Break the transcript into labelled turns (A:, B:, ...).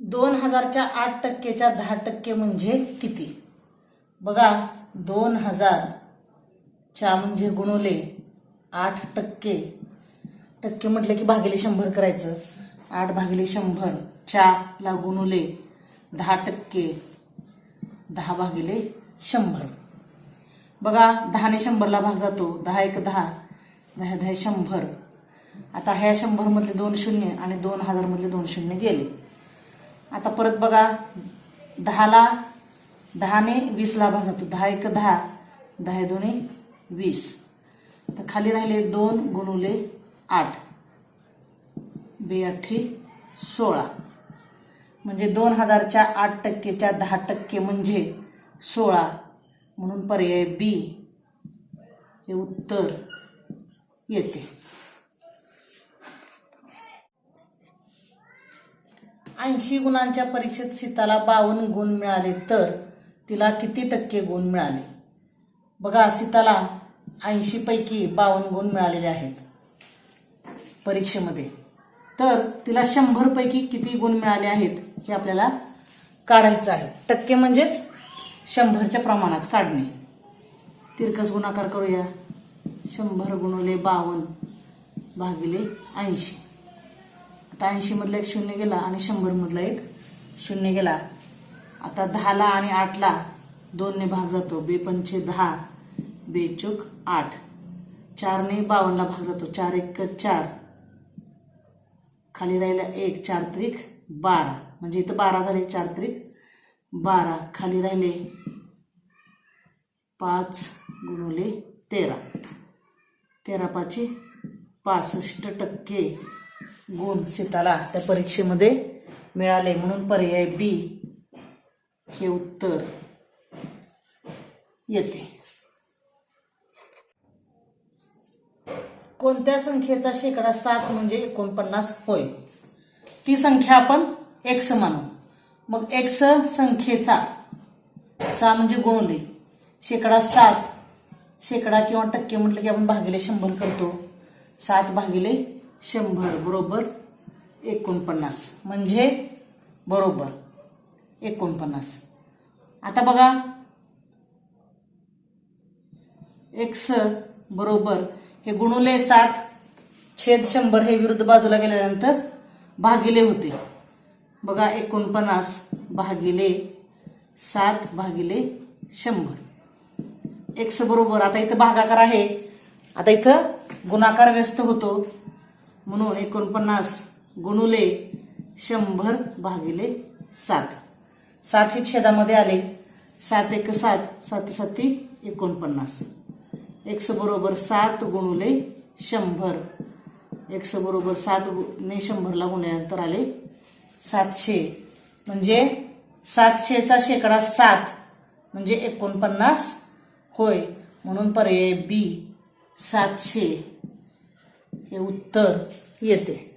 A: दोन हजारच्या आठ टक्केच्या दहा टक्के म्हणजे किती? बघा दोन हजार च्या म्हणजे गुणवले आठ टक्के. टक्के म्हटलं की भागिले शंभर करायचं. आठ भागिले शंभर चा ला गुणवले दहा टक्के. दहा भागिले शंभर. बघा दहाने शंभरला भाग जातो. दहा एक दहा. दहा दहा शंभर. आता ह्या शंभरमधले दोन शून्य आणि दोन हजारमधले दोन शून्य गेले. आता परत बघा दहाला दहाने वीसला भाग जातो. दहा एक दहा. दहा दोन्ही वीस. तर खाली राहिले दोन गुणुले आठ. बेअठी सोळा. म्हणजे दोन हजारच्या आठ टक्केच्या दहा टक्के म्हणजे सोळा. म्हणून पर्याय बी. हे उत्तर येते. ऐंशी गुणांच्या परीक्षेत सीताला बावन्न गुण मिळाले तर तिला किती टक्के गुण मिळाले? बघा सीताला ऐंशी पैकी बावन्न गुण मिळालेले आहेत परीक्षेमध्ये. तर तिला शंभर पैकी किती गुण मिळाले आहेत हे आपल्याला काढायचं आहे. टक्के म्हणजेच शंभरच्या प्रमाणात काढणे. तिरकस गुणाकार करूया. शंभर गुणवले बावन्न भागिले ऐंशी. आता ऐंशी मधला एक शून्य गेला आणि शंभर मधला एक शून्य गेला. आता दहाला आणि आठला दोनने भाग जातो. बेपंचे दहा बेचूक आठ. चारने बावनला भाग जातो. चार एक चार. खाली राहिला एक चार त्रिक बारा. म्हणजे इथं बारा झाले चार त्रिक बारा. खाली राहिले पाच गुणवले तेरा. तेरा पाचशे पासष्ट टक्के. गुण सीताला त्या परीक्षेमध्ये मिळाले. म्हणून पर्याय बी हे उत्तर येते. कोणत्या संख्येचा शेकडा सात म्हणजे एकोणपन्नास होय? ती संख्या आपण एक्स मानू मग एक्स संख्येचा सा म्हणजे गुणले शेकडा सात शेकडा किंवा टक्के म्हटलं की आपण भागिले शंभर करतो. सात भागिले शंभर बरोबर एकोणपन्नास. म्हणजे बरोबर एकोणपन्नास. आता बघा. एक्स बरोबर हे गुणुले सात. छेद शंभर हे विरुद्ध बाजूला गेल्यानंतर भागिले होते. बघा एकोणपन्नास भागिले सात भागिले शंभर. एक्स बरोबर. आता इथं भागाकार आहे. आता इथं गुणाकार व्यस्त होतो. म्हणून एकोणपन्नास गुणुले शंभर भागिले सात. सात ही छेदामध्ये आले. सात एक सात सात साती एकोणपन्नास. एक्स बरोबर सात गुणुले शंभर. एक्स बरोबर सात ने शंभरला गुणल्यानंतर आले सातशे. म्हणजे सातशेचा शेकडा सात म्हणजे एकोणपन्नास होय. म्हणून पर्याय बी सातशे. हे उत्तर येते.